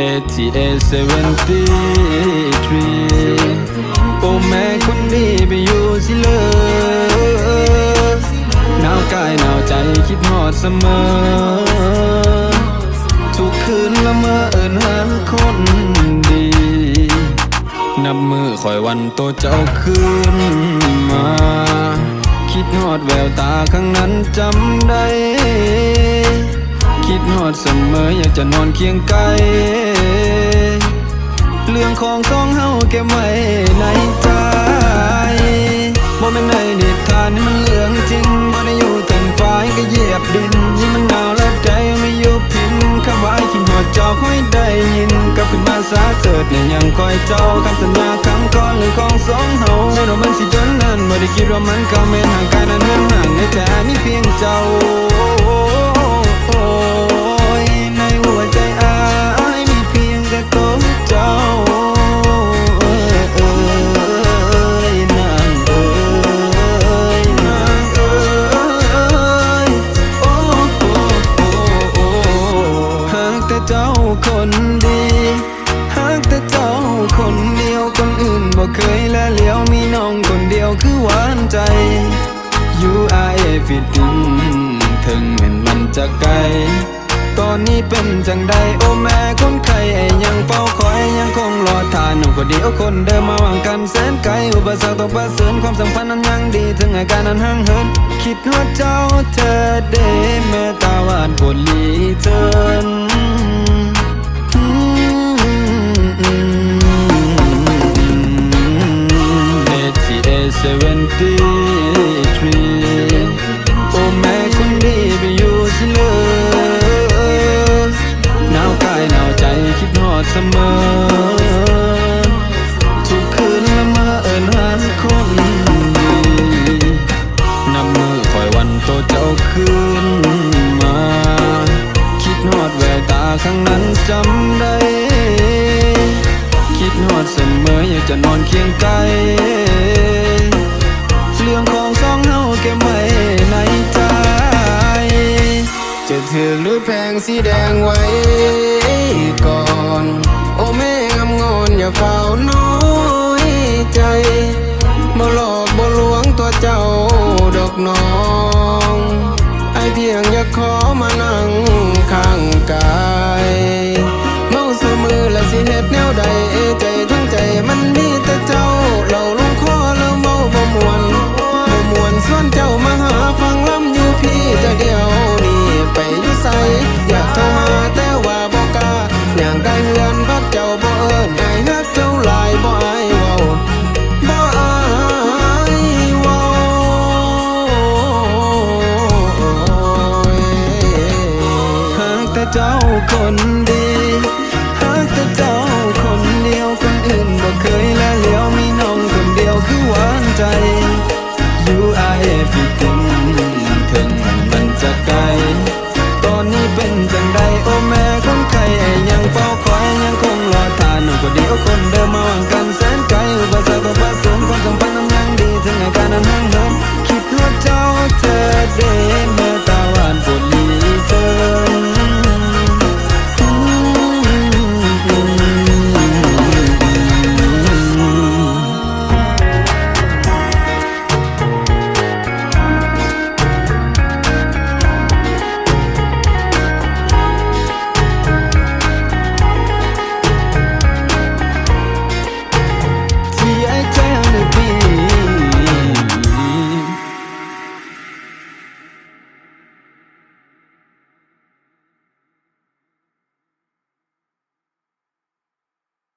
ATA 73โอ้แม่คนดีไปอยู่สิเลยหนาวกายหนาวใจคิดหอดเสมอ ทุกคืนละเมอเอินหาคนดี นับมือคอยวันโตเจ้าคืนมา คิดหอดแววตาข้างนั้นจำได้ คิดหอดเสมออยากจะนอนเคียงไกลเรื่องของสองเฮาเก็บไว้ในใจบ่แม่นในนิทานนี่มันเรื่องจริงบ่ได้อยู่เต็มฟ้าก็เหยียบดินยิ่งมันหนาวและใจไม่อยู่พินคำว่าคิดหอดเจ้าค่อยได้ยินกลับขึ้นมาสาเถิดเนี่ยยังคอยเจ้าคำสัญญาคำก่อนเรื่องของสองเฮาแน่นอนมันสิจนนั้นบ่ได้คิดว่ามันเข้าแม่นห่างกายนั้นเรื่องห่างในแต่มีเพียงเจ้า เคยและเลี้ยวมีน้องคนเดียวคือหวานใจ You are everything ถึงแม้นมันจะไกล ตอนนี้เป็นจังใดโอแม่คนไข้ยังเฝ้าคอยยังคงรอทานหนุ่มคนเดียวคนเดิมมาวางกันแสนไกล อุปสรรคต้องประเสริญความสัมพันธ์นั้นยังดี ถึงอาการนั้นห่างเหิน คิดว่าเจ้าเธอเดแม่ตาหวานปวดลี 73 โอ้แม่คนดีไปอยู่สิเลยหนาวกายหนาวใจคิดหอดเสมอ ทุกคืนละเมอเอินหาคนดีนำมือคอยวันโตเจ้าคืนมา คิดหอดแววตาข้างนั้นจำได้ คิดหอดเสมออยากจะนอนเคียงไกล สีแดงไว้ก่อน โอ้แม่งามงอนอย่าเฝ้าน้อยใจบ่หลอกบ่ลวงตัวเจ้าดอกน้องไอเพียงอยากขอมานั่งข้างกายเมาสมือและสิเฮ็ดแนวใดใจทั้งใจมันมีแต่เจ้าเราลงคอแล้วเมาบ่มวนบ่มวนส่วนเจ้ เจ้าคนดีหากแต่เจ้าคนเดียวคนอื่นบ่เคยและเลี้ยวมีน้องคนเดียวคือหวานใจ You are everything ถึงมันจะไกา